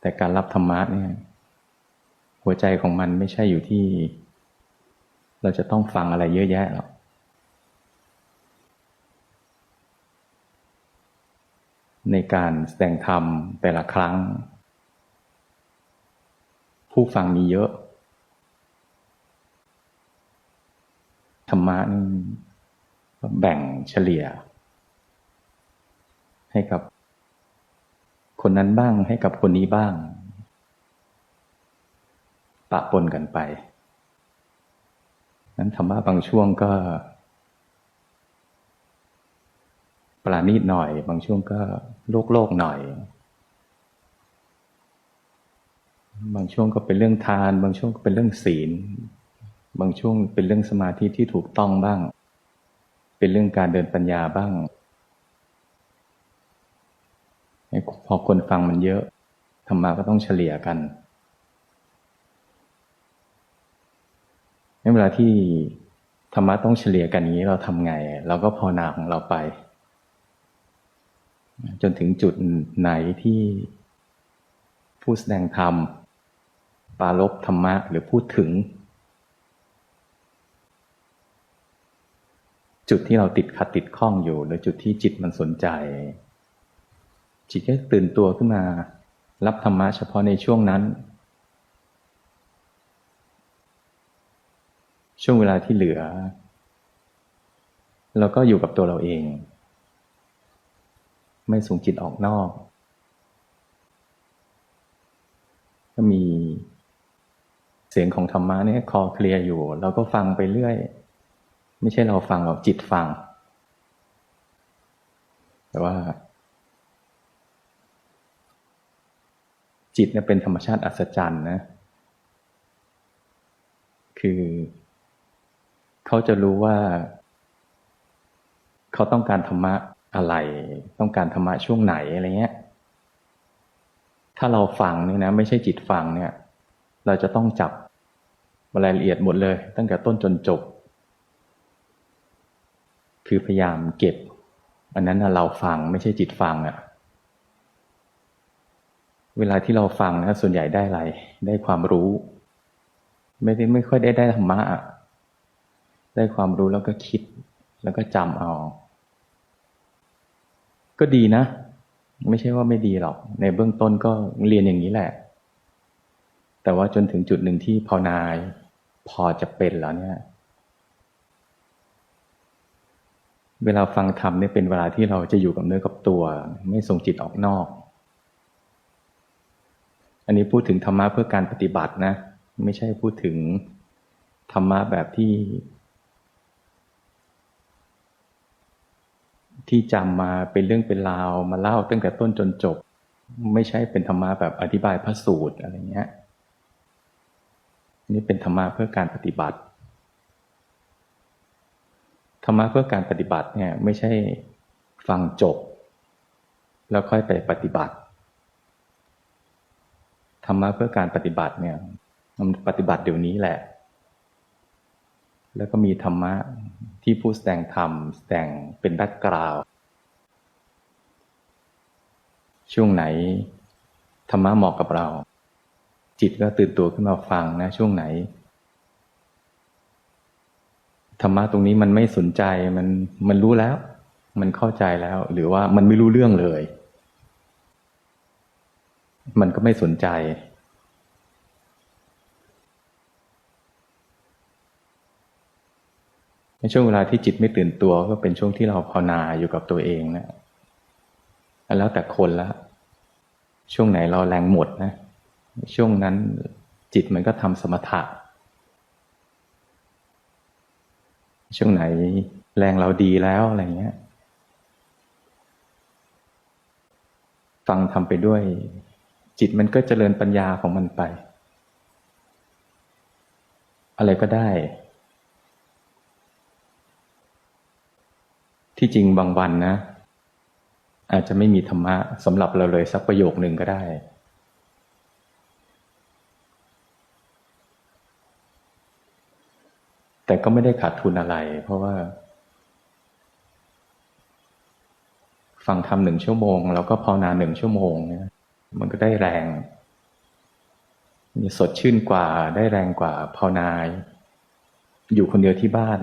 แต่การรับธรรมะเนี่ย หัวใจของมันไม่ใช่อยู่ที่ เราจะต้องฟังอะไรเยอะแยะหรอกในการแสดงธรรมแต่ละครั้ง ผู้ฟังมีเยอะ ธรรมะนี่แบ่งเฉลี่ย ให้กับ คนนั้นบ้างให้กับคนนี้บ้าง ปะปนกันไปนั้นธรรมะบางช่วงก็ปราณีตหน่อย บางช่วงก็โลกโลกหน่อย บางช่วงก็เป็นเรื่องทาน บางช่วงก็เป็นเรื่องศีล บางช่วงเป็นเรื่องสมาธิที่ถูกต้องบ้าง เป็นเรื่องการเดินปัญญาบ้าง พอคนฟังมันเยอะธรรมะก็ต้องเฉลี่ยกันในเวลาที่ธรรมะต้องเฉลี่ยกันอย่างนี้เราทำไง เราก็พอนาของเราไป จนถึงจุดไหนที่ผู้แสดงธรรม ปาลบธรรมะหรือพูดถึง จุดที่เราติดขัดติดข้องอยู่ หรือจุดที่จิตมันสนใจ จิตก็ตื่นตัวขึ้นมา รับธรรมะเฉพาะในช่วงนั้น ช่วงเวลาที่เหลือ เราก็อยู่กับตัวเราเอง ไม่ส่งจิตออกนอก ก็มีเสียงของธรรมะเนี่ยคอเคลียร์อยู่ เราก็ฟังไปเรื่อย ไม่ใช่เราฟังหรอกจิตฟัง แต่ว่า จิตเนี่ยเป็นธรรมชาติอัศจรรย์นะ คือเขาจะรู้ว่า เขาต้องการธรรมะอะไร ต้องการธรรมะช่วงไหนอะไรเงี้ย ถ้าเราฟังเนี่ยนะ ไม่ใช่จิตฟังเนี่ย เราจะต้องจับรายละเอียดหมดเลย ตั้งแต่ต้นจนจบ คือพยายามเก็บ อันนั้นเราฟังไม่ใช่จิตฟังอะ่ะ เวลาที่เราฟังนะส่วนใหญ่ได้อะไร ได้ความรู้ ไม่ได้ไม่ค่อยได้ได้ธรรมะได้ความรู้แล้วก็คิด แล้วก็จำเอา ก็ดีนะ ไม่ใช่ว่าไม่ดีหรอก ในเบื้องต้นก็เรียนอย่างนี้แหละ แต่ว่าจนถึงจุดหนึ่งที่ภาวนายพอจะเป็นแล้วเนี่ย เวลาฟังธรรมเนี่ยเป็นเวลาที่เราจะอยู่กับเนื้อกับตัว ไม่ส่งจิตออกนอก อันนี้พูดถึงธรรมะเพื่อการปฏิบัตินะ ไม่ใช่พูดถึงธรรมะแบบที่ ที่จำมาเป็นเรื่องเป็นราวมาเล่าตั้งแต่ต้นจนจบ ไม่ใช่เป็นธรรมะแบบอธิบายพระสูตรอะไรเงี้ยนี่เป็นธรรมะเพื่อการปฏิบัติ ธรรมะเพื่อการปฏิบัติเนี่ยไม่ใช่ฟังจบ แล้วค่อยไปปฏิบัติ ธรรมะเพื่อการปฏิบัติเนี่ยมันปฏิบัติเดี๋ยวนี้แหละ แล้วก็มีธรรมะที่ผู้แสดงธรรมแสดงเป็นแบ็กกราวช่วงไหน ธรรมะเหมาะกับเรา จิตก็ตื่นตัวขึ้นมาฟังนะช่วงไหน ธรรมะตรงนี้มันไม่สนใจมันมันรู้แล้ว มันเข้าใจแล้ว หรือว่ามันไม่รู้เรื่องเลย มันก็ไม่สนใจ ในช่วงเวลาที่จิตไม่ตื่นตัวก็เป็นช่วงที่เราภาวนาอยู่กับตัวเองนะแล้วแต่คนละ ช่วงไหนเราแรงหมดนะ ช่วงนั้นจิตมันก็ทำสมถะ ช่วงไหนแรงเราดีแล้วอะไรเงี้ยฟังทำไปด้วย จิตมันก็เจริญปัญญาของมันไป อะไรก็ได้ ที่จริงบางวันนะ อาจจะไม่มีธรรมะสำหรับเราเลยสักประโยคหนึ่งก็ได้ แต่ก็ไม่ได้ขาดทุนอะไร เพราะว่าฟังทำหนึ่งชั่วโมง แล้วก็ภาวนาหนึ่งชั่วโมงเนี่ย มันก็ได้แรงมันสดชื่นกว่าได้แรงกว่าภาวนาอยู่คนเดียวที่บ้าน